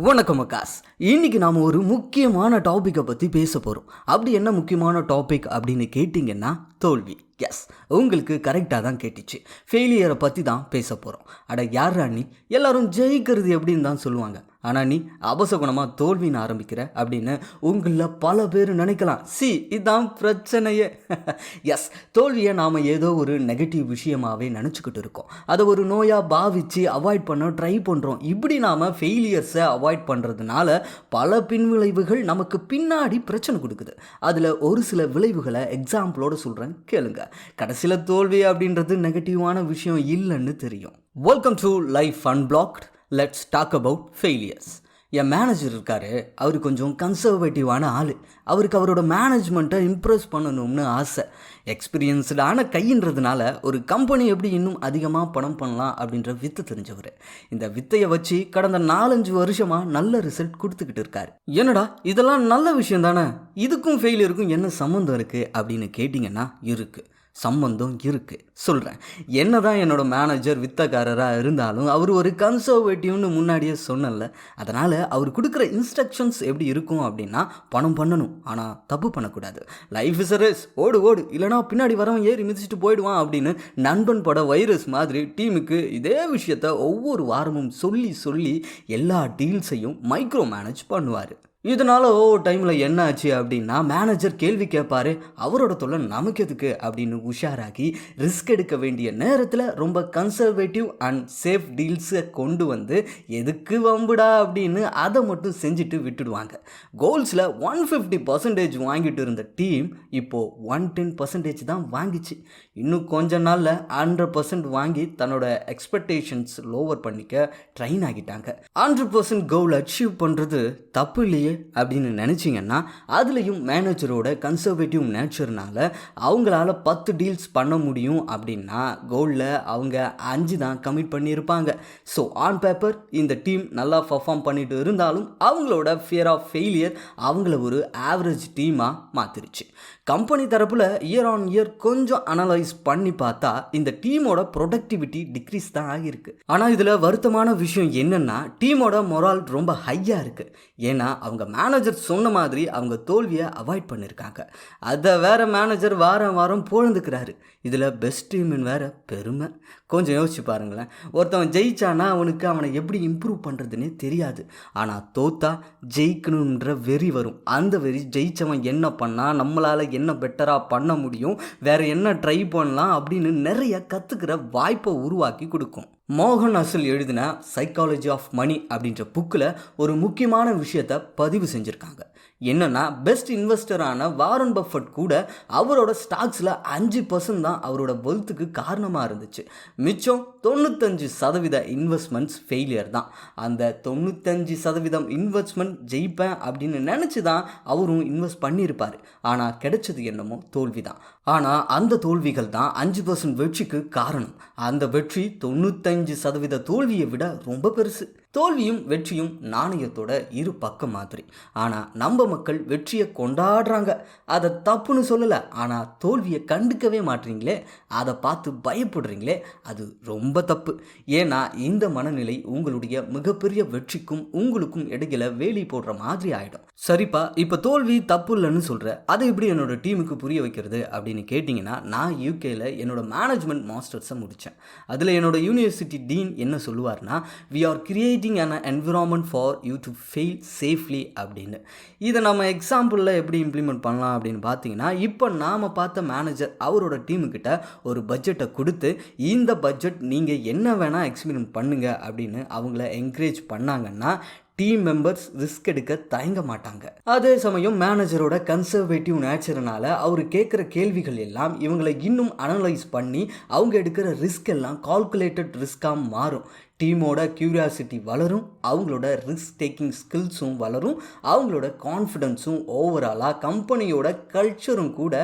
வணக்கம் அக்காஸ் இன்னைக்கு நாம் ஒரு முக்கியமான டாப்பிக்கை பற்றி பேச போகிறோம் அப்படி என்ன முக்கியமான டாபிக் அப்படின்னு கேட்டிங்கன்னா தோல்வி. எஸ் உங்களுக்கு கரெக்டாக தான் கேட்டுச்சு. ஃபெயிலியரை பற்றி தான் பேச போகிறோம் அட யார் ராணி எல்லோரும் ஜெயிக்கிறது எப்படின்னு தான் சொல்லுவாங்க. ஆனால் நீ அபசகுணமாக தோல்வின்னு ஆரம்பிக்கிற அப்படின்னு உங்களில் பல பேர் நினைக்கலாம். சி இதுதான் பிரச்சனையே. எஸ் தோல்வியை நாம் ஏதோ ஒரு நெகட்டிவ் விஷயமாகவே நினச்சிக்கிட்டு இருக்கோம். அதை ஒரு நோயாக பாவித்து அவாய்ட் பண்ண ட்ரை பண்ணுறோம் இப்படி நாம் ஃபெயிலியர்ஸை அவாய்ட் பண்ணுறதுனால பல பின்விளைவுகள் நமக்கு பின்னாடி பிரச்சனை கொடுக்குது. அதில் ஒரு சில விளைவுகளை எக்ஸாம்பிளோட சொல்கிறேன் கேளுங்க. கடைசியில் தோல்வி அப்படின்றது நெகட்டிவான விஷயம் இல்லைன்னு தெரியும். Welcome to life unblocked let's talk about failures N manager இருக்கார். அவர் கொஞ்சம் கன்சர்வேட்டிவான ஆள். அவருக்கு அவரோட மேனேஜ்மெண்ட்டை இம்ப்ரெஸ் பண்ணணும்னு ஆசை. எக்ஸ்பீரியன்ஸ்டான கைன்றதுனால ஒரு கம்பெனி எப்படி இன்னும் அதிகமாக பணம் பண்ணலாம் அப்படின்ற வித்து தெரிஞ்சவர். இந்த வித்தையை வச்சு கடந்த நாலஞ்சு வருஷமாக நல்ல ரிசல்ட் கொடுத்துக்கிட்டு இருக்காரு. என்னடா இதெல்லாம் நல்ல விஷயம் தானே? இதுக்கும் ஃபெயிலியருக்கும் என்ன சம்மந்தம் இருக்குது அப்படின்னு கேட்டிங்கன்னா இருக்குது சம்பந்தம் இருக்குது சொல்கிறேன் என்ன தான் என்னோடய மேனேஜர் வித்தக்காரராக இருந்தாலும் அவர் ஒரு கன்சர்வேட்டிவ்னு முன்னாடியே சொன்னல அதனால் அவர் கொடுக்குற இன்ஸ்ட்ரக்ஷன்ஸ் எப்படி இருக்கும் அப்படின்னா பணம் பண்ணணும். ஆனால் தப்பு பண்ணக்கூடாது. லைஃப் இஸ் ரேஸ் ஓடு ஓடு. இல்லைனா பின்னாடி வரவன் ஏறி மிதிச்சிட்டு போயிடுவான் அப்படின்னு நண்பன் பட வைரஸ் மாதிரி டீமுக்கு இதே விஷயத்த ஒவ்வொரு வாரமும் சொல்லி சொல்லி எல்லா டீல்ஸையும் மைக்ரோ மேனேஜ் பண்ணுவார். இதனால ஓவர் டைமில் என்ன ஆச்சு அப்படின்னா மேனேஜர் கேள்வி கேட்பார் அவரோட தொல்லை நமக்கு எதுக்கு அப்படின்னு உஷாராகி ரிஸ்க் எடுக்க வேண்டிய நேரத்தில் ரொம்ப கன்சர்வேட்டிவ் அண்ட் சேஃப் டீல்ஸை கொண்டு வந்து எதுக்கு வம்புடா? அப்படின்னு அதை மட்டும் செஞ்சுட்டு விட்டுடுவாங்க. கோல்ஸில் ஒன் ஃபிஃப்டி பர்சன்டேஜ் வாங்கிட்டு இருந்த டீம் இப்போது ஒன் டென் பர்சன்டேஜ் தான் வாங்கிச்சு. இன்னும் கொஞ்ச நாளில் ஹண்ட்ரட் பர்சன்ட் வாங்கி தன்னோட எக்ஸ்பெக்டேஷன்ஸ் லோவர் பண்ணிக்க ட்ரெயின் ஆகிட்டாங்க. ஹண்ட்ரட் பர்சன்ட் கோல் அச்சீவ் பண்ணுறது தப்பு இல்லையே அப்படின்னு நினச்சிங்கன்னா அதுலேயும் மேனேஜரோட கன்சர்வேட்டிவ் நேச்சர்னால் அவங்களால பத்து டீல்ஸ் பண்ண முடியும் அப்படின்னா கோலில் அவங்க அஞ்சு தான் கமிட் பண்ணியிருப்பாங்க. ஸோ ஆன் பேப்பர் இந்த டீம் நல்லா பர்ஃபார்ம் பண்ணிட்டு இருந்தாலும் அவங்களோட ஃபியர் ஆஃப் ஃபெயிலியர் அவங்கள ஒரு ஆவரேஜ் டீமாக மாற்றிருச்சு கம்பெனி தரப்பில் இயர் ஆன் இயர் கொஞ்சம் அனலைஸ் பண்ணி பார்த்தா இந்த டீமோட ப்ரொடக்டிவிட்டி டிக்ரீஸ் தான் ஆகியிருக்கு. ஆனால் இதில் வருத்தமான விஷயம் என்னென்னா டீமோட மொரால் ரொம்ப ஹையாக இருக்குது ஏன்னா அவங்க மேனேஜர் சொன்ன மாதிரி அவங்க தோல்வியை அவாய்ட் பண்ணியிருக்காங்க அதை வேற மேனேஜர் வாரம் வாரம் புகழ்ந்துக்கிறாரு. இதில் பெஸ்ட் டீம்னு வேறு பெருமை. கொஞ்சம் யோசிச்சு பாருங்களேன். ஒருத்தவன் ஜெயிச்சானா அவனுக்கு அவனை எப்படி இம்ப்ரூவ் பண்ணுறதுன்னே தெரியாது. ஆனால் தோத்தா ஜெயிக்கணுன்ற வெறி வரும். அந்த வெறி ஜெயித்தவன் என்ன பண்ணால் நம்மளால் என்ன பெட்டராக பண்ண முடியும் வேறு என்ன ட்ரை பண்ணலாம் அப்படின்னு நிறைய கற்றுக்கிற வாய்ப்பை உருவாக்கி கொடுக்கும். மோகன் அசல் எழுதின சைக்காலஜி ஆஃப் மணி அப்படின்ற புக்கில் ஒரு முக்கியமான விஷயத்தை பதிவு செஞ்சுருக்காங்க. என்னன்னா பெஸ்ட் இன்வெஸ்டரான வாரன் பஃபட் கூட அவரோட ஸ்டாக்ஸில் அஞ்சு பர்சன்ட் தான் அவரோட வெல்த்துக்கு காரணமாக இருந்துச்சு. மிச்சம் தொண்ணூத்தஞ்சு சதவீத இன்வெஸ்ட்மெண்ட்ஸ் ஃபெயிலியர் தான். அந்த தொண்ணூத்தஞ்சு சதவீதம் இன்வெஸ்ட்மெண்ட் ஜெயிப்பேன் அப்படின்னு நினச்சி தான் அவரும் இன்வெஸ்ட் பண்ணியிருப்பார். ஆனால் கிடைச்சது என்னமோ தோல்வி தான் ஆனால் அந்த தோல்விகள் தான் அஞ்சு பர்சன்ட் வெற்றிக்கு காரணம். அந்த வெற்றி தொண்ணூத்தஞ்சு சதவீத தோல்வியை விட ரொம்ப பெருசு. தோல்வியும் வெற்றியும் நாணயத்தோட இரு பக்கம் மாதிரி. ஆனால் நம்ம மக்கள் வெற்றியை கொண்டாடுறாங்க. அதை தப்புன்னு சொல்லலை. ஆனால் தோல்வியை கண்டுக்கவே மாட்டீங்களே? அதை பார்த்து பயப்படுறீங்களே? அது ரொம்ப தப்பு. ஏன்னா இந்த மனநிலை உங்களுடைய மிகப்பெரிய வெற்றிக்கும் உங்களுக்கும் இடையில வேலி போடுற மாதிரி ஆகிடும் சரிப்பா இப்போ தோல்வி தப்பு இல்லைன்னு சொல்கிற அதை எப்படி என்னோட டீமுக்கு புரிய வைக்கிறது அப்படின்னு கேட்டிங்கன்னா நான் யூகேயில் என்னோட மேனேஜ்மெண்ட் மாஸ்டர்ஸை முடித்தேன் அதில் என்னோட யூனிவர்சிட்டி டீன் என்ன சொல்லுவார்னா we are creating an environment for you to fail safely அப்படின்னு. இதை நம்ம எக்ஸாம்பிளில் எப்படி இம்ப்ளிமெண்ட் பண்ணலாம் அப்படின்னு பார்த்தீங்கன்னா இப்போ நாம் பார்த்த மேனேஜர் அவரோட டீமுக்கிட்ட ஒரு பட்ஜெட்டை கொடுத்து இந்த பட்ஜெட் நீங்கள் என்ன வேணால் எக்ஸ்பீரியன்ஸ் பண்ணுங்கள் அப்படின்னு அவங்கள என்கரேஜ் பண்ணாங்கன்னா டீம் மெம்பர்ஸ் ரிஸ்க் எடுக்க தயங்க மாட்டாங்க. அதே சமயம் மேனேஜரோட கன்சர்வேட்டிவ் நேச்சர்னால அவர் கேட்குற கேள்விகள் எல்லாம் இவங்களை இன்னும் அனலைஸ் பண்ணி அவங்க எடுக்கிற ரிஸ்க் எல்லாம் கால்குலேட்டட் ரிஸ்க்காக மாறும். டீமோட க்யூரியாசிட்டி வளரும் அவங்களோட ரிஸ்க் டேக்கிங் ஸ்கில்ஸும் வளரும் அவங்களோட கான்ஃபிடென்ஸும் ஓவராலாக கம்பெனியோட கல்ச்சரும் கூட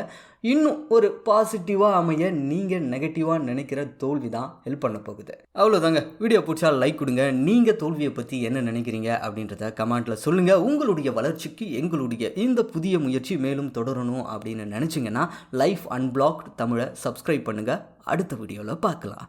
இன்னும் ஒரு பாசிட்டிவாக அமைய நீங்கள் நெகட்டிவாக நினைக்கிற தோல்வி தான் ஹெல்ப் பண்ண போகுது. அவ்வளோதாங்க வீடியோ பிடிச்சா லைக் கொடுங்க. நீங்கள் தோல்வியை பற்றி என்ன நினைக்கிறீங்க அப்படின்றத கமெண்ட்டில் சொல்லுங்கள் உங்களுடைய வளர்ச்சிக்கு எங்களுடைய இந்த புதிய முயற்சி மேலும் தொடரணும் அப்படின்னு நினச்சிங்கன்னா லைஃப் அன்பிளாக்ட் தமிழை சப்ஸ்கிரைப் பண்ணுங்கள் அடுத்த வீடியோவில் பார்க்கலாம்.